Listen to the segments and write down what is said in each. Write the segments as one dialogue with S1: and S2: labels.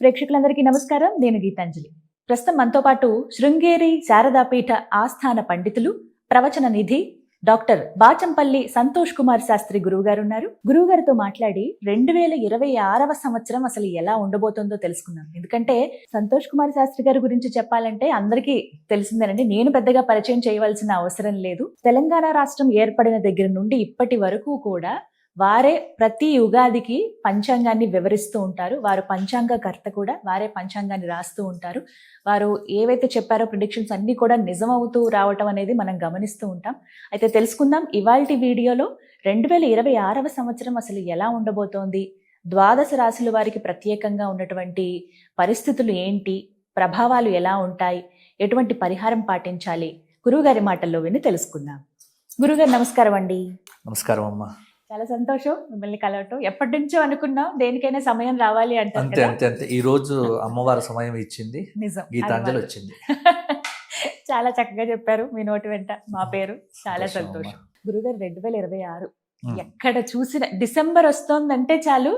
S1: ప్రేక్షకులందరికీ నమస్కారం. నేను గీతాంజలి. ప్రస్తుతం మనతో పాటు శృంగేరి శారదాపీఠ ఆస్థాన పండితులు ప్రవచన నిధి డాక్టర్ బాచంపల్లి సంతోష్ కుమార్ శాస్త్రి గురువుగారు ఉన్నారు. గురువు గారితో మాట్లాడి రెండు వేల ఇరవై ఆరవ సంవత్సరం అసలు ఎలా ఉండబోతుందో తెలుసుకుందాం. ఎందుకంటే సంతోష్ కుమార్ శాస్త్రి గారి గురించి చెప్పాలంటే అందరికీ తెలిసిందేనండి నేను పెద్దగా పరిచయం చేయవలసిన అవసరం లేదు. తెలంగాణ రాష్ట్రం ఏర్పడిన దగ్గర నుండి ఇప్పటి వరకు కూడా వారే ప్రతి యుగాదికి పంచాంగాన్ని వివరిస్తూ ఉంటారు. వారు పంచాంగకర్త కూడా వారే పంచాంగాన్ని రాస్తూ ఉంటారు. వారు ఏవైతే చెప్పారో ప్రిడిక్షన్స్ అన్నీ కూడా నిజమవుతూ రావటం అనేది మనం గమనిస్తూ ఉంటాం. అయితే తెలుసుకుందాం ఇవాల్టి వీడియోలో రెండు వేల ఇరవై ఆరవ సంవత్సరం అసలు ఎలా ఉండబోతోంది? ద్వాదశ రాశుల వారికి ప్రత్యేకంగా ఉన్నటువంటి పరిస్థితులు ఏంటి? ప్రభావాలు ఎలా ఉంటాయి? ఎటువంటి పరిహారం పాటించాలి? గురువుగారి మాటల్లో విని తెలుసుకుందాం. గురుగారు నమస్కారం అండి.
S2: నమస్కారం అమ్మా.
S1: చాలా సంతోషం మిమ్మల్ని కలవటం. ఎప్పటి నుంచో అనుకున్నాం దేనికైనా సమయం రావాలి అంటారు
S2: అంతే అంతే అంతే. ఈ రోజు అమ్మవారి సమయం ఇచ్చింది.
S1: నిజం.
S2: గీతాంజలి. వచ్చింది.
S1: చాలా చక్కగా చెప్పారు మీ నోటి వెంట మా పేరు చాలా
S2: సంతోషం.
S1: గురుగారు రెండు వేల ఇరవై ఆరు. ఎక్కడ చూసిన డిసెంబర్ వస్తోందంటే చాలు.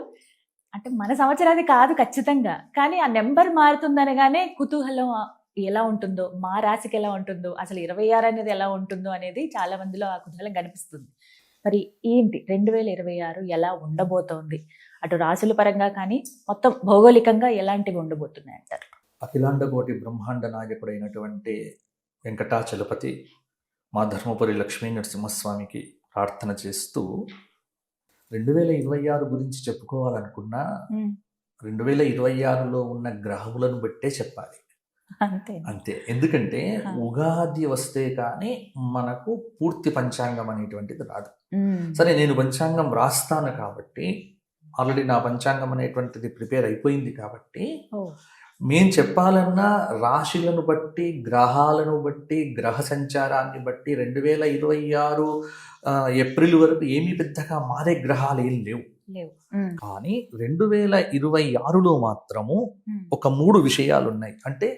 S1: అంటే మన సంవత్సరాది కాదు ఖచ్చితంగా. కానీ ఆ నెంబర్ మారుతుందనగానే కుతూహలం ఎలా ఉంటుందో మా రాశికి ఎలా ఉంటుందో అసలు ఇరవై ఆరు అనేది ఎలా ఉంటుందో అనేది చాలా మందిలో ఆ కుతూహలం కనిపిస్తుంది. మరి ఏంటి రెండు వేల ఇరవై ఆరు ఎలా ఉండబోతోంది? అటు రాశుల పరంగా కానీ మొత్తం భౌగోళికంగా ఎలాంటివి ఉండబోతున్నాయి అంటారు
S2: అఖిలాండ కోటి బ్రహ్మాండ నాయకుడైనటువంటి వెంకటాచలపతి మా ధర్మపురి లక్ష్మీ నరసింహస్వామికి ప్రార్థన చేస్తూ రెండు వేల ఇరవై ఆరు గురించి చెప్పుకోవాలనుకున్నా రెండు వేల ఇరవై ఆరులో ఉన్న గ్రహములను బట్టే చెప్పాలి.
S1: అంతే.
S2: అంతే. ఎందుకంటే. ఉగాది వస్తే కానీ మనకు పూర్తి పంచాంగం అనేటువంటిది రాదు. సరే నేను పంచాంగం రాస్తాను కాబట్టి ఆల్రెడీ నా పంచాంగం అనేటువంటిది ప్రిపేర్ అయిపోయింది కాబట్టి మేం చెప్పాలన్నా రాశులను బట్టి గ్రహాలను బట్టి గ్రహ సంచారాన్ని బట్టి రెండు వేల ఇరవై ఆరు ఏప్రిల్ వరకు ఏమీ పెద్దగా మారే గ్రహాలు ఏం లేవు. కానీ రెండు వేల ఇరవై ఆరులో మాత్రము ఒక మూడు విషయాలు ఉన్నాయి అంటే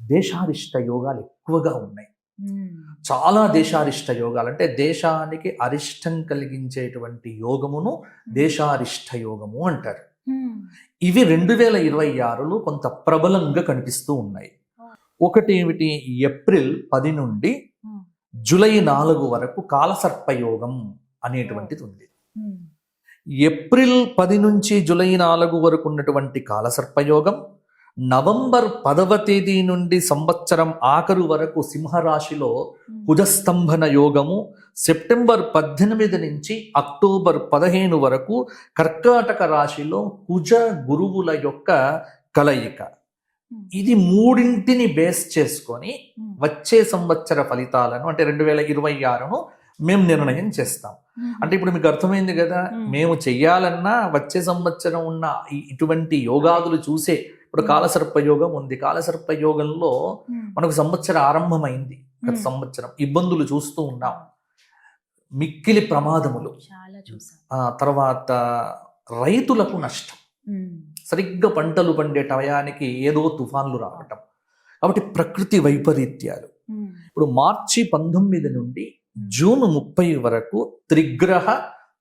S2: దేశారిష్ట యోగాలు ఎక్కువగా ఉన్నాయి.
S1: ఉమ్,
S2: చాలా దేశారిష్ట యోగాలు అంటే దేశానికి అరిష్టం కలిగించేటువంటి యోగమును దేశారిష్ట యోగము అంటారు.
S1: ఉమ్,
S2: ఇవి రెండు వేల ఇరవై ఆరులో కొంత ప్రబలంగా కనిపిస్తూ ఉన్నాయి. ఒకటి ఏమిటి? ఏప్రిల్ పది నుండి జూలై నాలుగు వరకు కాలసర్పయోగం అనేటువంటిది ఉంది. ఏప్రిల్ పది నుంచి జూలై నాలుగు వరకు ఉన్నటువంటి కాలసర్పయోగం నవంబర్ పదవ తేదీ నుండి సంవత్సరం ఆఖరు వరకు సింహరాశిలో. కుజస్తంభన యోగము సెప్టెంబర్ పద్దెనిమిది నుంచి అక్టోబర్ పదిహేను వరకు కర్కాటక రాశిలో కుజ గురువుల యొక్క కలయిక. ఇది మూడింటిని బేస్ చేసుకొని వచ్చే సంవత్సర ఫలితాలను అంటే రెండు వేల ఇరవై ఆరును మేము నిర్ణయం చేస్తాం. అంటే ఇప్పుడు మీకు అర్థమైంది కదా
S1: మ్మ్.
S2: చెయ్యాలన్నా వచ్చే సంవత్సరం ఉన్న ఇటువంటి యోగాదులు చూసే ఇప్పుడు
S1: మ్మ్.
S2: కాలసర్ప యోగం ఉంది. కాలసర్ప యోగంలో
S1: ఉమ్,
S2: మనకు సంవత్సరం ఆరంభమైంది. గత. సంవత్సరం ఇబ్బందులు చూస్తూ ఉన్నాం. మిక్కిలి ప్రమాదములు. తర్వాత రైతులకు నష్టం. సరిగ్గా పంటలు పండే టయానికి ఏదో తుఫాన్లు రావటం. కాబట్టి ప్రకృతి వైపరీత్యాలు. ఇప్పుడు మార్చి పంతొమ్మిది నుండి జూన్ ముప్పై వరకు త్రిగ్రహ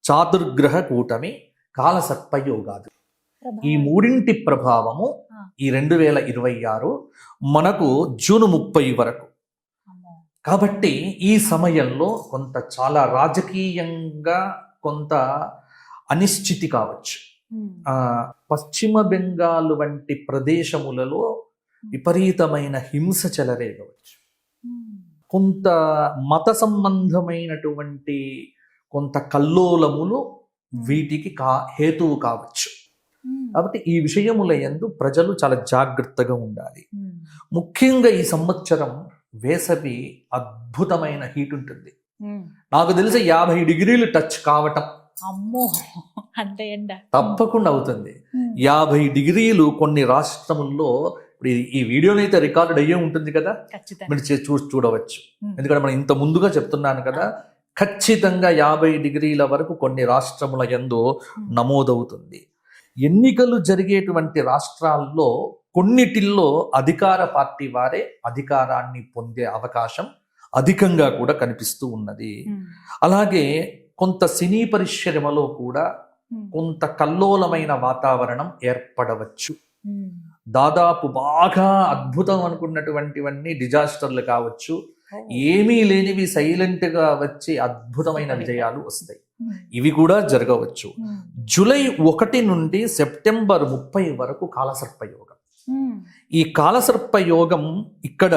S2: చాతుర్గ్రహ కూటమి కాలసర్పయోగాదు ఈ. మూడింటి ప్రభావము. ఈ రెండు వేల ఇరవై ఆరు మనకు జూన్ ముప్పై వరకు. కాబట్టి ఈ సమయంలో కొంత చాలా రాజకీయంగా కొంత అనిశ్చితి కావచ్చు. పశ్చిమ బెంగాల్ వంటి ప్రదేశములలో విపరీతమైన హింస చెలరేగవచ్చు. కొంత మత సంబంధమైనటువంటి కొంత కల్లోలములు వీటికి కా హేతువు కావచ్చు. కాబట్టి ఈ విషయముల యందు ప్రజలు చాలా జాగ్రత్తగా ఉండాలి. ముఖ్యంగా ఈ సంవత్సరం వేసవి అద్భుతమైన హీట్ ఉంటుంది. నాకు తెలిసి యాభై డిగ్రీలు టచ్ కావటం.
S1: అమ్మో అంత ఎండ.
S2: తప్పకుండా అవుతుంది. యాభై డిగ్రీలు కొన్ని రాష్ట్రముల్లో ఇప్పుడు ఈ- ఈ వీడియోనైతే రికార్డ్ అయ్యే ఉంటుంది కదా? మీరు చే- చూడవచ్చు. ఎందుకంటే మనం ఇంత ముందుగా చెప్తున్నాను కదా ఖచ్చితంగా యాభై డిగ్రీల వరకు కొన్ని రాష్ట్రముల యందు
S1: ఉమ్,
S2: నమోదవుతుంది. ఎన్నికలు జరిగేటువంటి రాష్ట్రాల్లో కొన్నిటిల్లో అధికార పార్టీ వారే అధికారాన్ని పొందే అవకాశం అధికంగా కూడా కనిపిస్తూ ఉన్నది. అలాగే కొంత సినీ పరిశ్రమలో కూడా కొంత కల్లోలమైన వాతావరణం ఏర్పడవచ్చు. దాదాపు బాగా అద్భుతం అనుకున్నటువంటివన్నీ డిజాస్టర్లు కావచ్చు. ఏమీ లేనివి సైలెంట్గా వచ్చి అద్భుతమైన విజయాలు వస్తాయి. ఇవి కూడా జరగవచ్చు. జూలై ఒకటి నుండి సెప్టెంబర్ ముప్పై వరకు కాలసర్ప యోగం. ఈ కాలసర్ప యోగం ఇక్కడ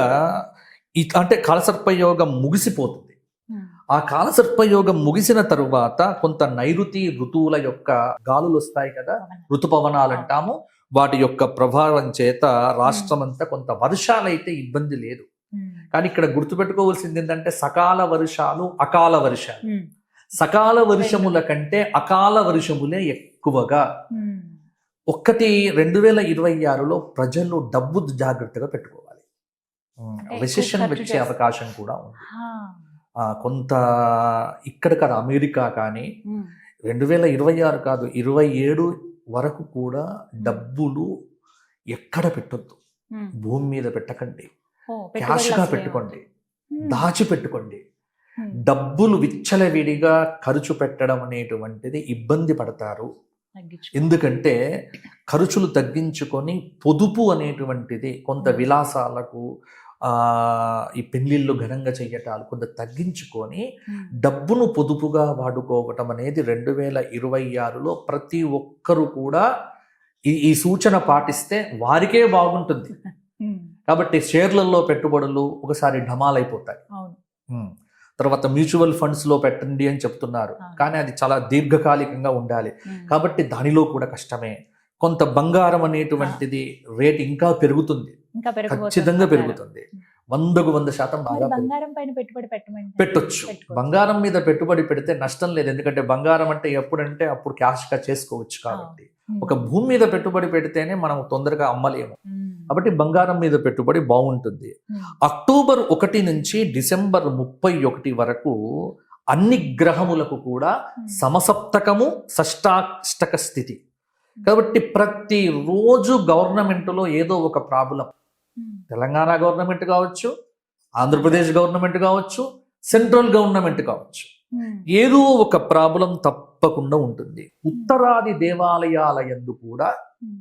S2: అంటే కాలసర్ప యోగం ముగిసిపోతుంది. ఆ కాలసర్ప యోగం ముగిసిన తరువాత కొంత నైరుతి ఋతువుల యొక్క గాలులు వస్తాయి కదా ఋతుపవనాలు అంటాము వాటి యొక్క ప్రభావం చేత రాష్ట్రమంతా కొంత వర్షాలైతే ఇబ్బంది లేదు. కానీ ఇక్కడ గుర్తుపెట్టుకోవాల్సింది ఏంటంటే సకాల వర్షాలు అకాల వర్షాలు. సకాల వర్షముల కంటే అకాల వర్షములే ఎక్కువగా. ఒక్కటి రెండు వేల ఇరవై ఆరులో ప్రజలు డబ్బు జాగ్రత్తగా పెట్టుకోవాలి.
S1: ఎక్కువ
S2: రిసెషన్ వచ్చే. అవకాశం కూడా ఉంది. ఆ, కొంత ఇక్కడ కదా అమెరికా కానీ రెండు వేల ఇరవై ఆరు కాదు ఇరవై ఏడు వరకు కూడా డబ్బులు ఎక్కడ పెట్టొద్దు. భూమి మీద పెట్టకండి. క్యాష్గా పెట్టుకోండి. దాచి పెట్టుకోండి డబ్బులు విచ్చలవిడిగా ఖర్చు పెట్టడం అనేటువంటిది ఇబ్బంది పడతారు. ఎందుకంటే ఖర్చులు తగ్గించుకొని పొదుపు అనేటువంటిది కొంత విలాసాలకు ఆ, ఈ పెళ్ళిళ్ళు ఘనంగా చెయ్యటాలు కొంత తగ్గించుకొని డబ్బును పొదుపుగా వాడుకోవటం అనేది రెండు వేల ఇరవై ఆరులో ప్రతి ఒక్కరూ కూడా ఈ ఈ సూచన పాటిస్తే వారికే బాగుంటుంది. కాబట్టి షేర్లలో పెట్టుబడులు ఒకసారి ఢమాలైపోతాయి. తర్వాత మ్యూచువల్ ఫండ్స్లో పెట్టండి అని చెప్తున్నారు. కానీ అది చాలా దీర్ఘకాలికంగా ఉండాలి కాబట్టి దానిలో కూడా కష్టమే కొంత బంగారం అనేటువంటిది రేట్ ఇంకా పెరుగుతుంది ఖచ్చితంగా. పెరుగుతుంది వందకు వంద శాతం బాగా.
S1: బంగారం పైన పెట్టుబడి
S2: పెట్టొచ్చు. బంగారం మీద పెట్టుబడి పెడితే నష్టం లేదు ఎందుకంటే బంగారం అంటే ఎప్పుడంటే అప్పుడు క్యాష్గా చేసుకోవచ్చు కాబట్టి. ఒక భూమి మీద పెట్టుబడి పెడితేనే మనం తొందరగా అమ్మలేము. కాబట్టి బంగారం మీద పెట్టుబడి బాగుంటుంది. అక్టోబర్ ఒకటి నుంచి డిసెంబర్ ముప్పై ఒకటి వరకు అన్ని గ్రహములకు కూడా. సమసప్తకము షష్టాష్టక స్థితి కాబట్టి ప్రతి రోజు గవర్నమెంట్లో ఏదో ఒక ప్రాబ్లం. తెలంగాణ గవర్నమెంట్ కావచ్చు ఆంధ్రప్రదేశ్ గవర్నమెంట్ కావచ్చు సెంట్రల్ గవర్నమెంట్ కావచ్చు. ఏదో ఒక ప్రాబ్లం తప్పకుండా ఉంటుంది ఉత్తరాది దేవాలయాల యందు కూడా.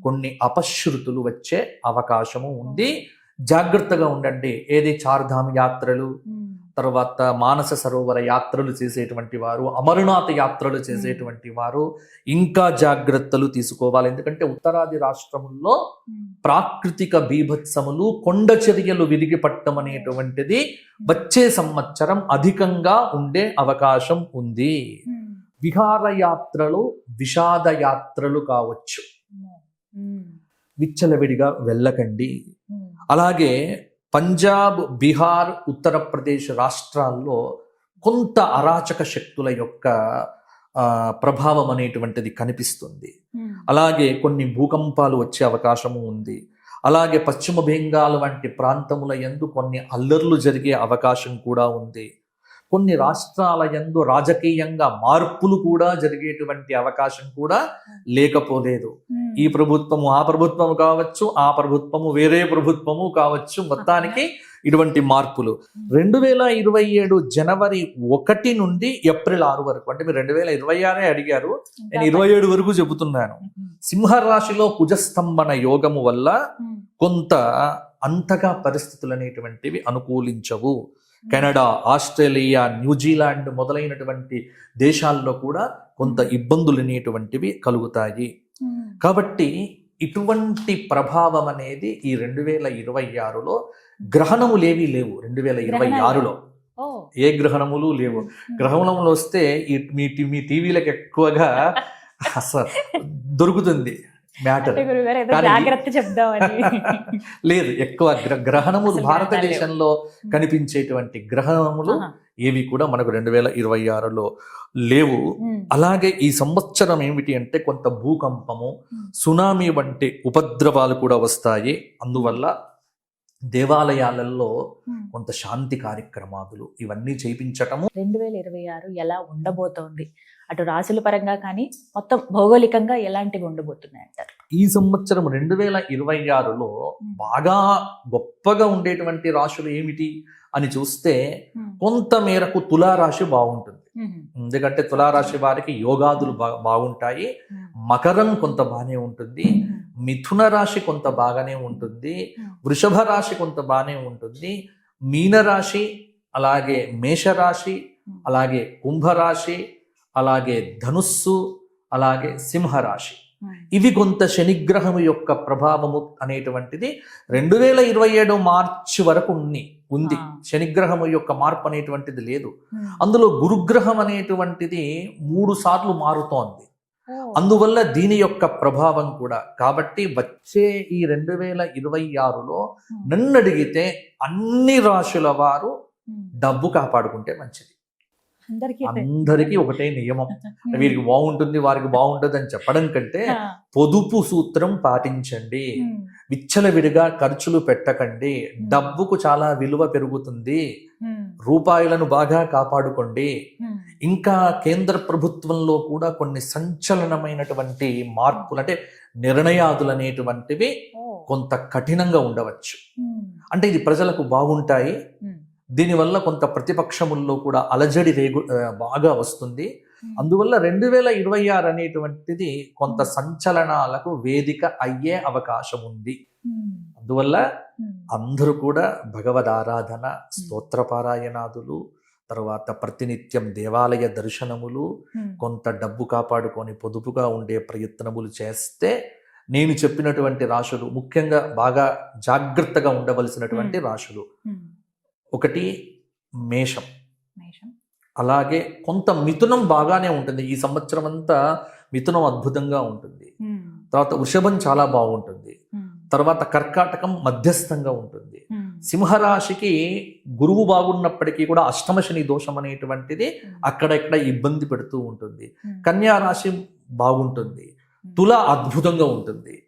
S2: కొన్ని అపశృతులు వచ్చే అవకాశము ఉంది జాగ్రత్తగా ఉండండి ఏది చార్ధామ్ యాత్రలు. తర్వాత మానస సరోవర యాత్రలు చేసేటువంటి వారు అమరనాథ యాత్రలు చేసేటువంటి వారు ఇంకా జాగ్రత్తలు తీసుకోవాలి ఎందుకంటే ఉత్తరాది రాష్ట్రముల్లో. ప్రాకృతిక బీభత్సములు కొండ చర్యలు విరిగి పట్టం అనేటువంటిది వచ్చే సంవత్సరం అధికంగా ఉండే అవకాశం ఉంది. విహారయాత్రలు విషాద యాత్రలు కావచ్చు. విచ్చలవిడిగా వెళ్ళకండి. అలాగే పంజాబ్ బీహార్ ఉత్తరప్రదేశ్ రాష్ట్రాల్లో కొంత అరాచక శక్తుల యొక్క ప్రభావం అనేటువంటిది కనిపిస్తుంది. అలాగే కొన్ని భూకంపాలు వచ్చే అవకాశము ఉంది అలాగే పశ్చిమ బెంగాల్ వంటి ప్రాంతముల యందు కొన్ని అల్లర్లు జరిగే అవకాశం కూడా ఉంది కొన్ని రాష్ట్రాల యందు రాజకీయంగా మార్పులు కూడా జరిగేటువంటి అవకాశం కూడా లేకపోలేదు. ఈ ప్రభుత్వము ఆ ప్రభుత్వము కావచ్చు ఆ ప్రభుత్వము వేరే ప్రభుత్వము కావచ్చు మొత్తానికి ఇటువంటి మార్పులు రెండు వేల ఇరవై ఏడు జనవరి ఒకటి నుండి ఏప్రిల్ ఆరు వరకు అంటే మీరు రెండు వేల ఇరవై ఆరే అడిగారు నేను ఇరవై ఏడు వరకు చెబుతున్నాను. సింహరాశిలో కుజస్తంభన యోగము వల్ల. కొంత అంతగా పరిస్థితులు అనేటువంటివి అనుకూలించవు కెనడా ఆస్ట్రేలియా న్యూజిలాండ్ మొదలైనటువంటి దేశాల్లో కూడా కొంత ఇబ్బందులు అనేటువంటివి కలుగుతాయి. కాబట్టి ఇటువంటి ప్రభావం అనేది ఈ రెండు వేల ఇరవై ఆరులో గ్రహణములేవి లేవు రెండు వేల ఇరవై? ఆరులో. ఏ గ్రహణములు లేవు. గ్రహణములు వస్తే ఈ మీ మీ టీవీలకు ఎక్కువగా అసలు దొరుకుతుంది మ్యాటర్
S1: జాగ్రత్త చెప్దామని
S2: లేదు ఎక్కువ గ్ర- గ్రహణములు భారతదేశంలో కనిపించేటువంటి గ్రహణములు. ఏవి కూడా మనకు రెండు వేల ఇరవై ఆరులో లేవు. అలాగే ఈ సంవత్సరం ఏమిటి అంటే కొంత భూకంపము. సునామీ వంటి ఉపద్రవాలు కూడా వస్తాయి అందువల్ల దేవాలయాలలో. కొంత శాంతి కార్యక్రమాలు ఇవన్నీ చేయించటము
S1: రెండు వేల ఇరవై ఆరు ఎలా ఉండబోతోంది అటు రాశుల పరంగా కానీ మొత్తం భౌగోళికంగా ఎలాంటివి ఉండబోతున్నాయి అంటారు
S2: ఈ సంవత్సరం రెండు వేల ఇరవై ఆరులో బాగా గొప్పగా ఉండేటువంటి రాశులు ఏమిటి అని చూస్తే కొంత మేరకు తులారాశి బాగుంటుంది. ఎందుకంటే తులారాశి వారికి యోగాదులు బా బాగుంటాయి. మకరం కొంత బాగానే ఉంటుంది. మిథున రాశి కొంత బాగానే ఉంటుంది. వృషభ రాశి కొంత బాగానే ఉంటుంది. మీనరాశి అలాగే మేషరాశి అలాగే కుంభరాశి అలాగే ధనుస్సు అలాగే సింహరాశి. ఇవి కొంత శనిగ్రహము యొక్క ప్రభావము అనేటువంటిది రెండు వేల ఇరవై ఏడు మార్చి వరకు ఉంది ఉంది.
S1: ఆ.
S2: శనిగ్రహము యొక్క మార్పు అనేటువంటిది లేదు. అందులో గురుగ్రహం అనేటువంటిది మూడు సార్లు మారుతోంది. అందువల్ల దీని యొక్క ప్రభావం కూడా. కాబట్టి వచ్చే ఈ రెండు వేల ఇరవై ఆరులో నన్ను అడిగితే అన్ని రాశుల వారు డబ్బు కాపాడుకుంటే మంచిది.
S1: అందరికీ
S2: ఒకటే నియమం. వీరికి బాగుంటుంది వారికి బాగుంటుంది అని చెప్పడం కంటే పొదుపు సూత్రం పాటించండి. విచ్చలవిడిగా ఖర్చులు పెట్టకండి. డబ్బుకు చాలా విలువ పెరుగుతుంది. రూపాయలను బాగా కాపాడుకోండి. ఇంకా కేంద్ర ప్రభుత్వంలో కూడా కొన్ని సంచలనమైనటువంటి మార్పులు అంటే నిర్ణయాదులు అనేటువంటివి కొంత కఠినంగా ఉండవచ్చు. అంటే ఇది ప్రజలకు బాగుంటాయి. దీనివల్ల కొంత ప్రతిపక్షముల్లో కూడా అలజడి రేగు బాగా వస్తుంది. అందువల్ల రెండు వేల ఇరవై ఆరు అనేటువంటిది కొంత సంచలనాలకు వేదిక అయ్యే అవకాశం ఉంది. అందువల్ల అందరూ కూడా భగవద్ ఆరాధన స్తోత్రపారాయణాదులు తర్వాత ప్రతినిత్యం దేవాలయ దర్శనములు కొంత డబ్బు కాపాడుకొని పొదుపుగా ఉండే ప్రయత్నములు చేస్తే నేను చెప్పినటువంటి రాశులు ముఖ్యంగా బాగా జాగ్రత్తగా ఉండవలసినటువంటి రాశులు. ఒకటి మేషం. అలాగే కొంత మిథునం బాగానే ఉంటుంది. ఈ సంవత్సరం అంతా మిథునం అద్భుతంగా ఉంటుంది. తర్వాత వృషభం చాలా బాగుంటుంది. తర్వాత కర్కాటకం మధ్యస్థంగా ఉంటుంది. సింహరాశికి గురువు బాగున్నప్పటికీ కూడా అష్టమ శని దోషం అనేటువంటిది అక్కడెక్కడ ఇబ్బంది పెడుతూ ఉంటుంది. కన్యా రాశి బాగుంటుంది. తుల అద్భుతంగా ఉంటుంది.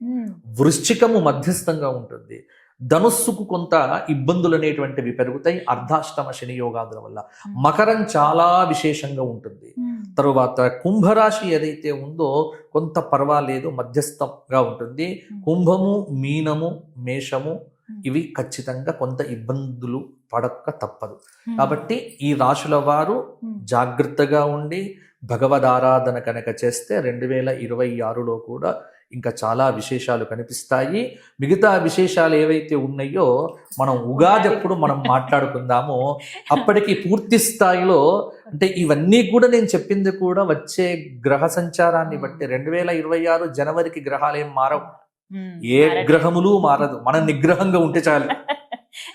S2: వృశ్చికము మధ్యస్థంగా ఉంటుంది. ధనుస్సుకు కొంత ఇబ్బందులు అనేటువంటివి పెరుగుతాయి. అర్ధాష్టమ శని యోగాదుల వల్ల. మకరం చాలా విశేషంగా ఉంటుంది. తరువాత కుంభరాశి ఏదైతే ఉందో కొంత పర్వాలేదు మధ్యస్థంగా ఉంటుంది. కుంభము మీనము మేషము ఇవి ఖచ్చితంగా కొంత ఇబ్బందులు పడక తప్పదు. కాబట్టి ఈ రాశుల వారు జాగ్రత్తగా ఉండి భగవద్ ఆరాధన కనుక చేస్తే రెండు వేల ఇరవై ఆరులో కూడా ఇంకా చాలా విశేషాలు కనిపిస్తాయి. మిగతా విశేషాలు ఏవైతే ఉన్నాయో మనం ఉగాది అప్పుడు మనం మాట్లాడుకుందాము. అప్పటికి పూర్తి స్థాయిలో అంటే ఇవన్నీ కూడా నేను చెప్పింది కూడా వచ్చే గ్రహ సంచారాన్ని బట్టి రెండు వేల ఇరవై ఆరు జనవరికి గ్రహాలు ఏం మారవు ఏ గ్రహములు మారదు. మనం నిగ్రహంగా ఉంటే చాలు.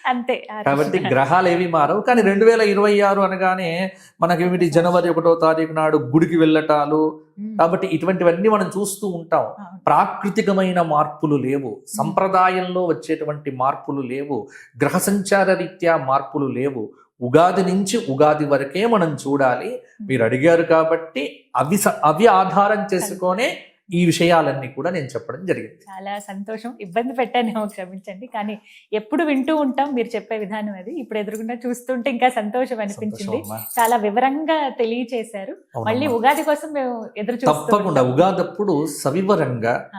S1: అంతే.
S2: కాబట్టి గ్రహాలు ఏవి మారవు. కానీ రెండు వేల ఇరవై ఆరు అనగానే మనకేమిటి జనవరి ఒకటో తారీఖు నాడు గుడికి వెళ్ళటాలు. కాబట్టి ఇటువంటివన్నీ మనం చూస్తూ ఉంటాం. ప్రాకృతికమైన మార్పులు లేవు. సంప్రదాయంలో వచ్చేటువంటి మార్పులు లేవు. గ్రహ సంచార రీత్యా మార్పులు లేవు. ఉగాది నుంచి ఉగాది వరకే మనం చూడాలి. మీరు అడిగారు కాబట్టి అవి అవి ఆధారం చేసుకొనే ఈ విషయాలన్నీ కూడా నేను చెప్పడం జరిగింది.
S1: చాలా సంతోషం. ఇబ్బంది పెట్టానేమో క్షమించండి. కానీ ఎప్పుడు వింటూ ఉంటాం మీరు చెప్పే విధానం అది. ఇప్పుడు ఎదురుగుండా చూస్తుంటే ఇంకా సంతోషం అనిపించింది. చాలా వివరంగా తెలియచేశారు. మళ్ళీ. ఉగాది కోసం మేము ఎదురు
S2: తప్పకుండా. ఉగాదప్పుడు సవివరంగా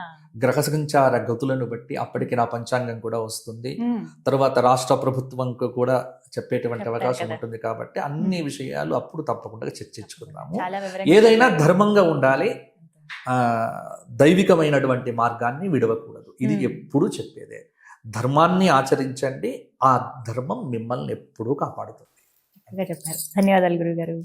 S2: గ్రహ సంచార గతులను బట్టి అప్పటికి నా పంచాంగం కూడా వస్తుంది. తర్వాత రాష్ట్ర ప్రభుత్వంకు కూడా చెప్పేటువంటి అవకాశం. ఉంటుంది కాబట్టి అన్ని విషయాలు అప్పుడు తప్పకుండా చర్చించుకుందాము. ఏదైనా ధర్మంగా ఉండాలి. దైవికమైనటువంటి మార్గాన్ని విడవకూడదు. ఇది. ఎప్పుడూ చెప్పేదే. ధర్మాన్ని ఆచరించండి. ఆ ధర్మం మిమ్మల్ని ఎప్పుడూ కాపాడుతుంది.
S1: చెప్పారు. ధన్యవాదాలు గురుగారు.